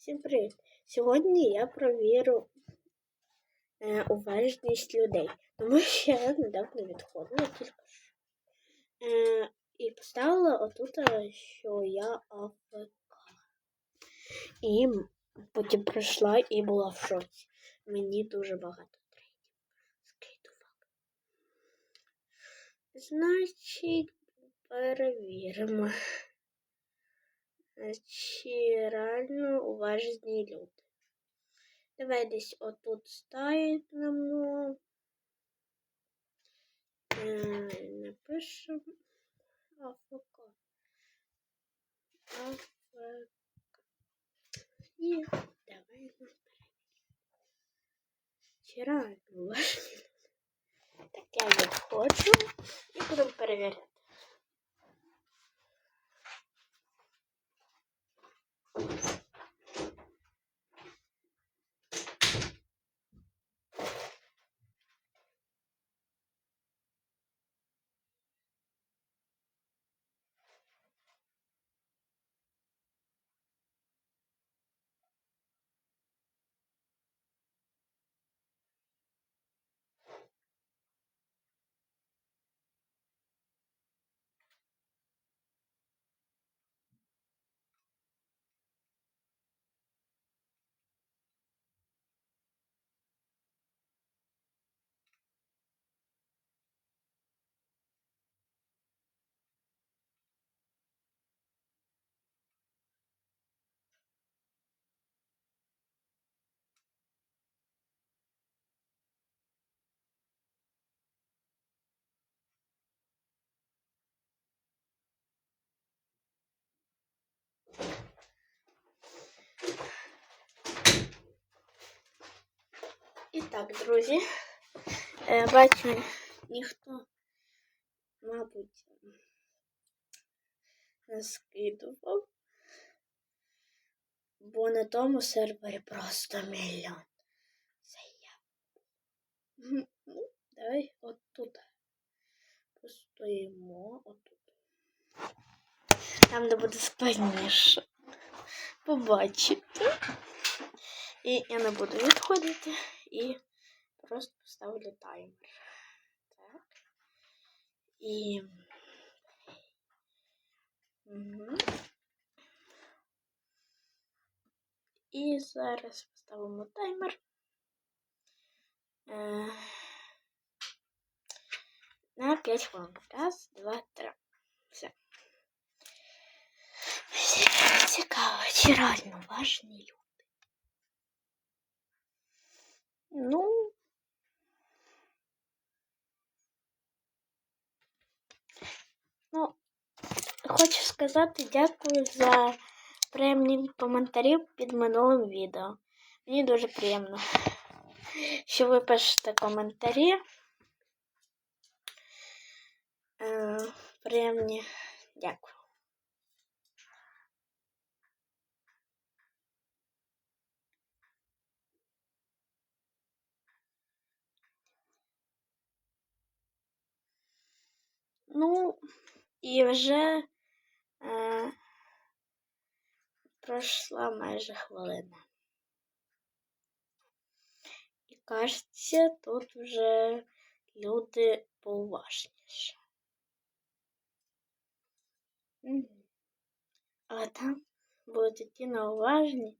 Всім привіт! Сьогодні я провірю е, уважність людей, тому що я недавно відходила тільки що. Е, і поставила отут, е, що я АФК. І потім прийшла і була в шоці. Мені дуже багато трейдів скидували. Значить, перевіримо. Чи реально уважні люди. Давай десь отут ставимо. Е, напишемо АФК. АФК. І давай перевіримо. так, друзі, е, бачу, ніхто, мабуть, не скидував, бо на тому сервері просто мільйон заяв. Ну, давай отут постоїмо отут. Там де буде складніше побачити. І я не буду відходити і просто поставлю таймер. Так. І. Угу. І зараз поставимо таймер. Е... На 5 хвилин. Раз, два, три. Все. Цікаво, чи реально важні люди. Ну. Ну, хочу сказати дякую за приємні коментарі під минулим відео. Мені дуже приємно, що ви пишете коментарі. Е, приємні дякую. Ну, і вже е, пройшла майже хвилина. І кажеться, тут вже люди поуважніші. Але там будуть ті неуважні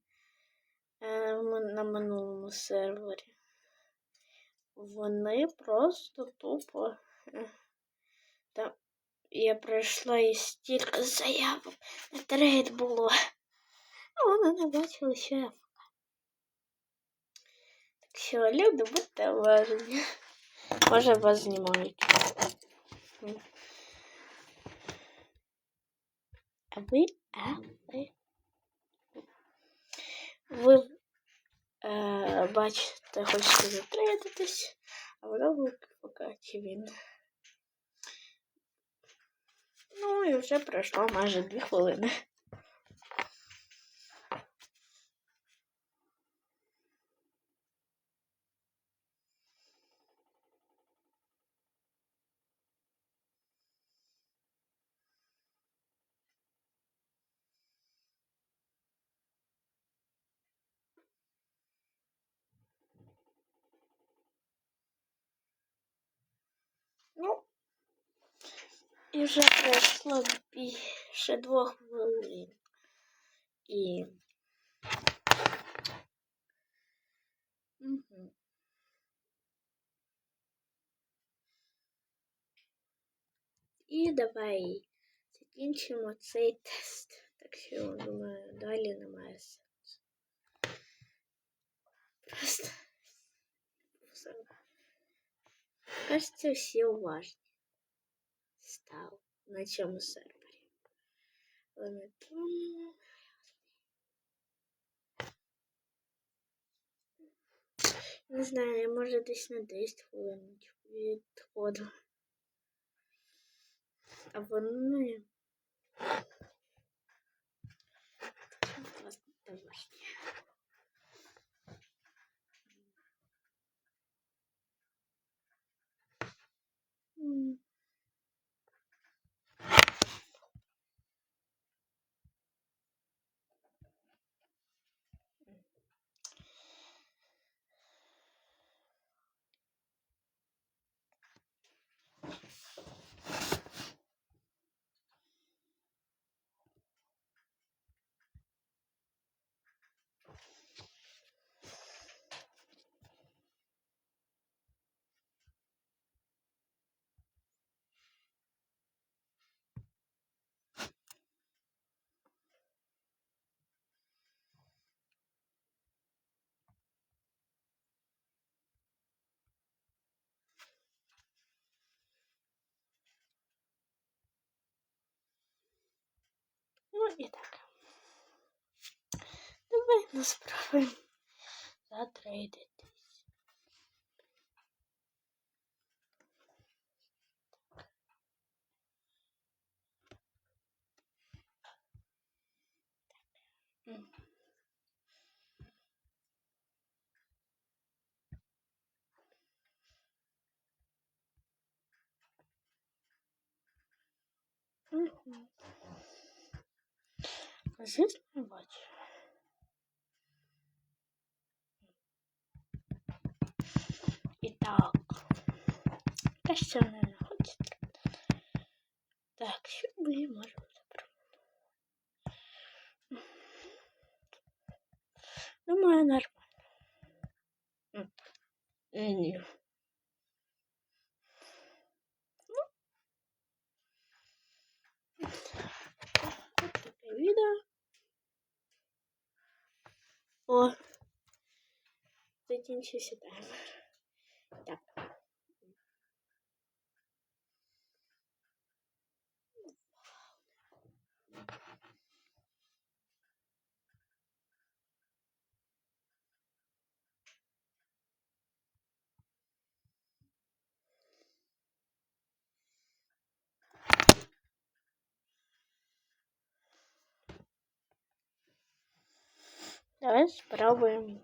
е, на минулому сервері. Вони просто тупо. Е, там я пройшла і стільки заявок на трейд було. А вони не бачили, що я ФК. Так що, люди, будьте уважні. Може вас знімають. А ви, а ви? Ви е, бачите, хочете затрейдитись, а воно поки він. Ну і вже пройшло майже дві хвилини. І вже пройшло більше двох хвилин. І. Угу. І давай закінчимо цей тест. Так що, думаю, далі немає сенсу. Просто кажется, всі уважні став на цьому сервері. Але на тому... Не знаю, я може десь на 10 хвилин відходу. А вони класно домашні. І так. Давай ну спробуємо затрейдитись. Угу. Кажись, не бачу. І так. Не хочете? Так, що ми можемо забрати? Думаю, нормально. О, закінчився таймер. Давай спробуем.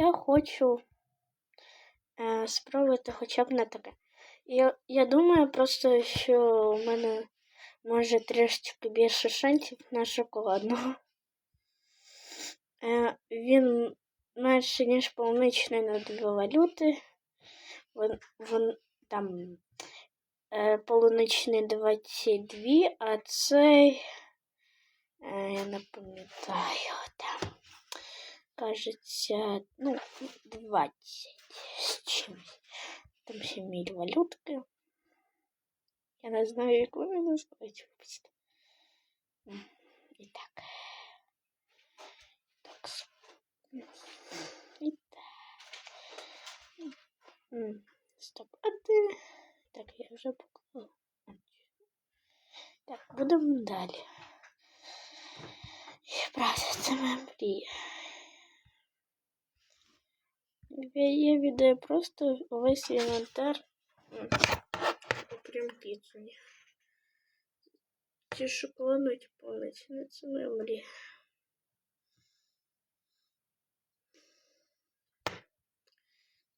Я хочу е, спробувати хоча б на таке. Я я думаю просто, що у мене може трішечки більше шансів на шоколадного. Е, Він менше, ніж полуничний на дві валюти. Вон, вон там е, полуничний 22, а цей, е, я не пам'ятаю там кажется, ну, 20 с чимось. Там ще міль валютки. Я не знаю, як вони називають, вибачте. І так. Так. І так. Стоп. А ти... Так, я вже поклала. Так, будемо далі. І правда, це моя мрія. Є відео просто весь інвентар. Прям піцу. ці шоколадні повністю. Це моя мрія.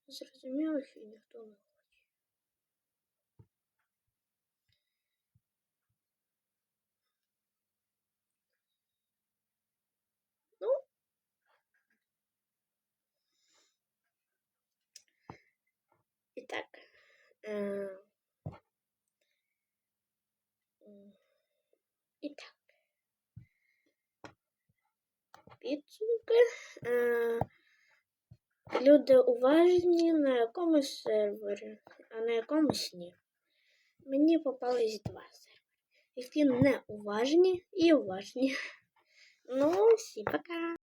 Зрозуміло, що ніхто не І так. Підсумки. Е, Люди уважні на якомусь сервері, а на якомусь ні. Мені попались два сервери, які не уважні і уважні. Ну, всім пока!